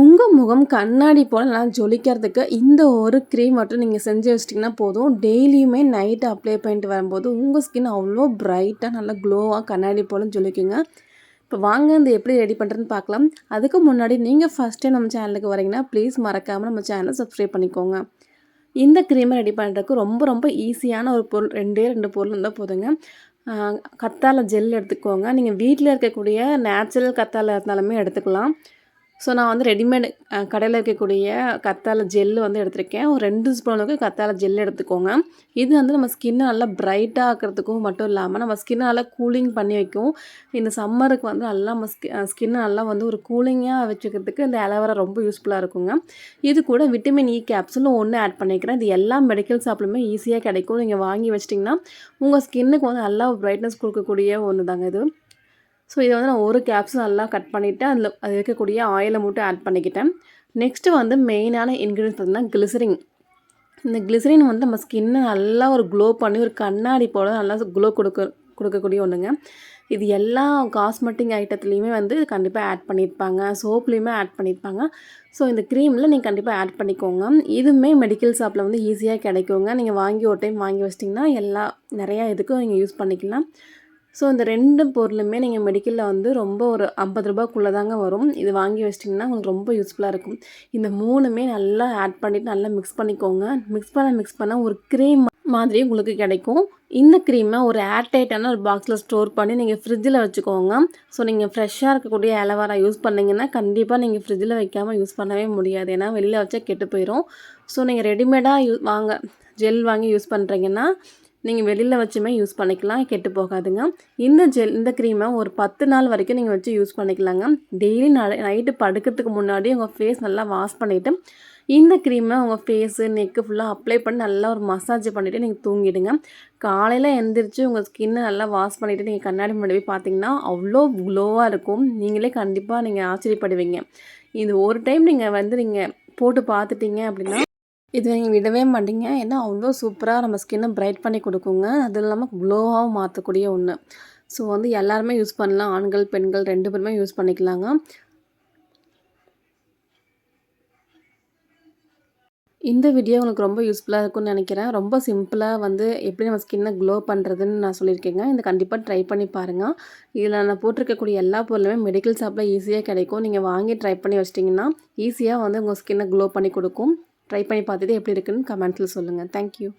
உங்கள் முகம் கண்ணாடி போல் நல்லா ஜொலிக்கிறதுக்கு இந்த ஒரு க்ரீம் மட்டும் நீங்கள் செஞ்சு வச்சிட்டிங்கன்னா போதும். டெய்லியுமே நைட்டு அப்ளை பண்ணிட்டு வரும்போது உங்கள் ஸ்கின் அவ்வளோ பிரைட்டாக நல்லா க்ளோவாக கண்ணாடி போல் ஜொலிக்குங்க. இப்போ வாங்க இந்த எப்படி ரெடி பண்ணுறதுன்னு பார்க்கலாம். அதுக்கு முன்னாடி நீங்கள் ஃபஸ்ட்டே நம்ம சேனலுக்கு வரீங்கன்னா ப்ளீஸ் மறக்காமல் நம்ம சேனலை சப்ஸ்கிரைப் பண்ணிக்கோங்க. இந்த க்ரீமை ரெடி பண்ணுறதுக்கு ரொம்ப ரொம்ப ஈஸியான ஒரு பொருள் ரெண்டே ரெண்டு பொருள் இருந்தால் போதுங்க. கத்தாழை ஜெல் எடுத்துக்கோங்க. நீங்கள் வீட்டில் இருக்கக்கூடிய நேச்சுரல் கத்தாழை இருந்தாலுமே எடுத்துக்கலாம். ஸோ நான் வந்து ரெடிமேடு கடையில் இருக்கக்கூடிய கத்தாழை ஜெல் வந்து எடுத்திருக்கேன். ஒரு ரெண்டு ஸ்பூன் அளவுக்கு கத்தாழை ஜெல் எடுத்துக்கோங்க. இது வந்து நம்ம ஸ்கின்னை நல்லா பிரைட்டாக ஆக்கிறதுக்கும் மட்டும் இல்லாமல் நம்ம ஸ்கின்னை நல்லா கூலிங் பண்ணி வைக்கும். இந்த சம்மருக்கு வந்து நல்லா நம்ம ஸ்கின்னை நல்லா வந்து ஒரு கூலிங்காக வச்சுக்கிறதுக்கு இந்த அலோவேரா ரொம்ப யூஸ்ஃபுல்லாக இருக்குங்க. இது கூட விட்டமின் இ கேப்சூலும் ஒன்று ஆட் பண்ணிக்கிறேன். இது எல்லா மெடிக்கல் ஷாப்லையுமே ஈஸியாக கிடைக்கும். நீங்கள் வாங்கி வச்சிட்டிங்கன்னா உங்கள் ஸ்கின்னுக்கு வந்து நல்லா பிரைட்னஸ் கொடுக்கக்கூடிய ஒன்று தாங்க இது. ஸோ இதை வந்து நான் ஒரு கேப்ஸும் நல்லா கட் பண்ணிவிட்டு அதில் அது இருக்கக்கூடிய ஆயிலை மட்டும் ஆட் பண்ணிக்கிட்டேன். நெக்ஸ்ட்டு வந்து மெயினான இன்க்ரீடியன்ஸ் பார்த்திங்கன்னா கிளிசரின் இந்த கிளிசரின் வந்து நம்ம ஸ்கின்னை நல்லா ஒரு க்ளோ பண்ணி ஒரு கண்ணாடி போல் நல்லா க்ளோ கொடுக்க கொடுக்கக்கூடிய ஒன்றுங்க இது எல்லா காஸ்மெட்டிக் ஐட்டத்துலேயுமே வந்து கண்டிப்பாக ஆட் பண்ணியிருப்பாங்க சோப்லேயுமே ஆட் பண்ணியிருப்பாங்க ஸோ இந்த க்ரீமில் நீங்கள் கண்டிப்பாக ஆட் பண்ணிக்கோங்க. இதுவுமே மெடிக்கல் ஷாப்பில் வந்து ஈஸியாக கிடைக்குங்க. நீங்கள் வாங்கி ஒரு டைம் வாங்கி வச்சிட்டிங்கன்னா எல்லா நிறையா இதுக்கும் நீங்கள் யூஸ் பண்ணிக்கலாம். ஸோ இந்த ரெண்டு பொருளுமே நீங்கள் மெடிக்கலில் வந்து ரொம்ப ஒரு ஐம்பது ரூபாய்க்குள்ளே தாங்க வரும். இது வாங்கி வச்சிட்டிங்கன்னா உங்களுக்கு ரொம்ப யூஸ்ஃபுல்லாக இருக்கும். இந்த மூணுமே நல்லா ஆட் பண்ணிவிட்டு நல்லா மிக்ஸ் பண்ணிக்கோங்க. மிக்ஸ் பண்ண மிக்ஸ் பண்ண ஒரு க்ரீம் மாதிரி உங்களுக்கு கிடைக்கும். இந்த க்ரீமை ஒரு ஏர்டைட்டான ஒரு பாக்ஸில் ஸ்டோர் பண்ணி நீங்கள் ஃப்ரிட்ஜில் வச்சுக்கோங்க. ஸோ நீங்கள் ஃப்ரெஷ்ஷாக இருக்கக்கூடிய அலவாரா யூஸ் பண்ணிங்கன்னா கண்டிப்பாக நீங்கள் ஃப்ரிட்ஜில் வைக்காமல் யூஸ் பண்ணவே முடியாது. ஏன்னா வெளியில் வச்சா கெட்டு போயிடும் ஸோ நீங்கள் ரெடிமேடாக யூ வாங்க ஜெல் வாங்கி யூஸ் பண்ணுறீங்கன்னா நீங்கள் வெளியில் வச்சுமே யூஸ் பண்ணிக்கலாம் கெட்டு போகாதுங்க. இந்த ஜெல் இந்த க்ரீமை ஒரு பத்து நாள் வரைக்கும் நீங்கள் வச்சு யூஸ் பண்ணிக்கலாங்க. டெய்லி நைட்டு படுக்கிறதுக்கு முன்னாடி உங்கள் ஃபேஸ் நல்லா வாஷ் பண்ணிவிட்டு இந்த க்ரீமை உங்கள் ஃபேஸு நெக்கு ஃபுல்லாக அப்ளை பண்ணி நல்லா ஒரு மசாஜ் பண்ணிவிட்டு நீங்கள் தூங்கிடுங்க. காலையில் எந்திரிச்சு உங்கள் ஸ்கின்னை நல்லா வாஷ் பண்ணிவிட்டு நீங்கள் கண்ணாடி முன்னாடி போய் பார்த்தீங்கன்னா அவ்வளோ க்ளோவாக இருக்கும். நீங்களே கண்டிப்பாக நீங்கள் ஆச்சரியப்படுவீங்க. இது ஒரு டைம் நீங்கள் வந்து நீங்கள் போட்டு பார்த்துட்டீங்க அப்படின்னா இது நீங்கள் விடவே மாட்டீங்க. ஏன்னா அவ்வளோ சூப்பராக நம்ம ஸ்கின்னை பிரைட் பண்ணி கொடுக்குங்க. அது இல்லாமல் க்ளோவாகவும் மாற்றக்கூடிய ஒன்று ஸோ வந்து எல்லாருமே யூஸ் பண்ணலாம். ஆண்கள் பெண்கள் ரெண்டு பேருமே யூஸ் பண்ணிக்கலாங்க. இந்த வீடியோ உங்களுக்கு ரொம்ப யூஸ்ஃபுல்லாக இருக்கும்னு நினைக்கிறேன். ரொம்ப சிம்பிளாக வந்து எப்படி நம்ம ஸ்கின்னை க்ளோ பண்ணுறதுன்னு நான் சொல்லியிருக்கேங்க. இந்த கண்டிப்பாக ட்ரை பண்ணி பாருங்கள் இதில் நான் போட்டிருக்கக்கூடிய எல்லா பொருளுமே மெடிக்கல் ஷாப்பில் ஈஸியாக கிடைக்கும். நீங்கள் வாங்கி ட்ரை பண்ணி வச்சிட்டிங்கன்னா ஈஸியாக வந்து உங்கள் ஸ்கின்னை க்ளோ பண்ணி கொடுக்கும். ட்ரை பண்ணி பார்த்துட்டு எப்படி இருக்குன்னு கமெண்ட்ஸில் சொல்லுங்கள் தேங்க்யூ